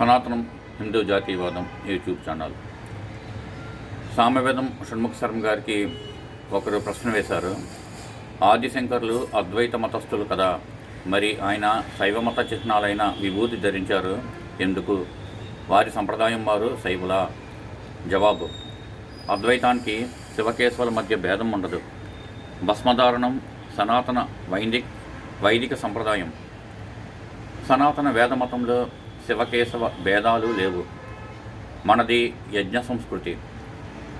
సనాతనం హిందూ జాతీయవాదం YouTube channel. Samavedam Shanmukha Sharma గారికి ఒకరు ప్రశ్న వేశారు. ఆదిశంకర్లు అద్వైత మతస్థులు కదా మరి ఆయన శైవ మత చిహ్నాలైన విభూతి ధరించారు. ఎందుకు? వారి సంప్రదాయం వారు శైవుల? జవాబు అద్వైతానికి శివకేశవుల మధ్య భేదం ఉండదు. భస్మధారణం సనాతన వైదిక్ వైదిక సంప్రదాయం. సనాతన వేదమతంలో శివకేశవ భేదాలు లేవు. మనది యజ్ఞ సంస్కృతి.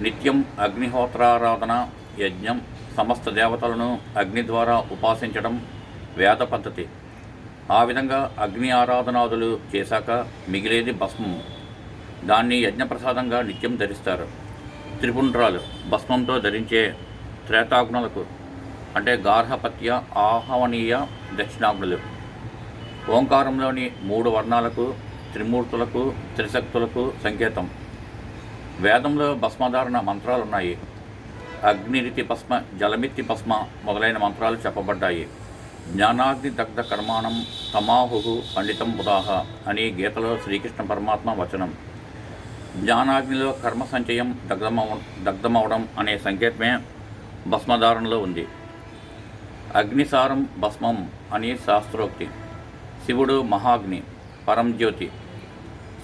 నిత్యం అగ్నిహోత్రారాధన యజ్ఞం సమస్త దేవతలను అగ్ని ద్వారా ఉపాసించడం వేద పద్ధతి. ఆ విధంగా అగ్ని ఆరాధనాదులు చేశాక మిగిలేది భస్మం. దాన్ని యజ్ఞప్రసాదంగా నిత్యం ధరిస్తారు. త్రిపుండ్రాలు భస్మంతో ధరించే త్రేతాగ్నులకు అంటే గార్హపత్య ఆహవనీయ దక్షిణాగ్నులు. ఓంకారంలోని మూడు వర్ణాలకు త్రిమూర్తులకు త్రిశక్తులకు సంకేతం. వేదంలో భస్మధారణ మంత్రాలు ఉన్నాయి అగ్నిరితి భస్మ జలమిత్తి భస్మ మొదలైన మంత్రాలు చెప్పబడ్డాయి. జ్ఞానాగ్ని దగ్ధ కర్మాణం తమాహు పండితం ఉదాహ అని గీతలో శ్రీకృష్ణ పరమాత్మ వచనం. జ్ఞానాగ్నిలో కర్మ సంచయం దగ్ధమవ దగ్ధమవడం అనే సంకేతమే భస్మధారణలో ఉంది. అగ్నిసారం భస్మం అని శాస్త్రోక్తి. శివుడు మహాగ్ని పరంజ్యోతి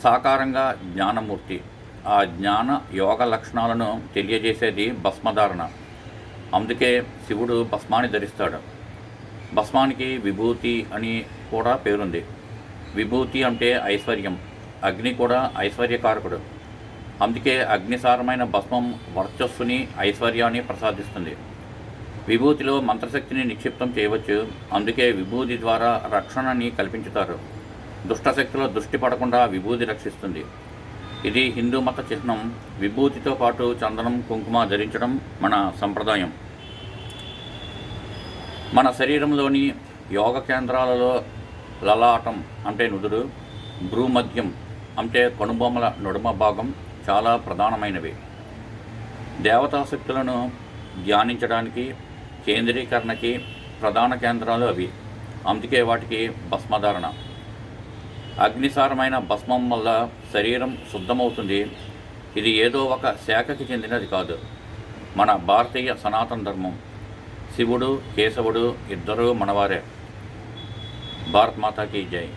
సాకారంగా జ్ఞానమూర్తి. ఆ జ్ఞాన యోగ లక్షణాలను తెలియజేసేది భస్మధారణ. అందుకే శివుడు భస్మాన్ని ధరిస్తాడు. భస్మానికి విభూతి అని కూడా పేరుంది. విభూతి అంటే ఐశ్వర్యం. అగ్ని కూడా ఐశ్వర్యకారకుడు. అందుకే అగ్నిసారమైన భస్మం వర్చస్సుని ఐశ్వర్యాన్ని ప్రసాదిస్తుంది. విభూతిలో మంత్రశక్తిని నిక్షిప్తం చేయవచ్చు. అందుకే విభూతి ద్వారా రక్షణని కల్పించుతారు. దుష్టశక్తిలో దృష్టి పడకుండా విభూతి రక్షిస్తుంది. ఇది హిందూ మత చిహ్నం. విభూతితో పాటు చందనం కుంకుమ ధరించడం మన సంప్రదాయం. మన శరీరంలోని యోగ కేంద్రాలలో లలాటం అంటే నుదురు భ్రూమధ్యం అంటే కనుబొమ్మల నడుమ భాగం చాలా ప్రధానమైనవి. దేవతాశక్తులను ధ్యానించడానికి కేంద్రీకరణకి ప్రధాన కేంద్రాలు అవి. అందుకే వాటికి భస్మధారణ. అగ్నిసారమైన భస్మం వల్ల శరీరం శుద్ధమవుతుంది. ఇది ఏదో ఒక శాఖకి చెందినది కాదు. మన భారతీయ సనాతన ధర్మం. శివుడు కేశవుడు ఇద్దరూ మనవారే. భారత్ మాతాకి జై.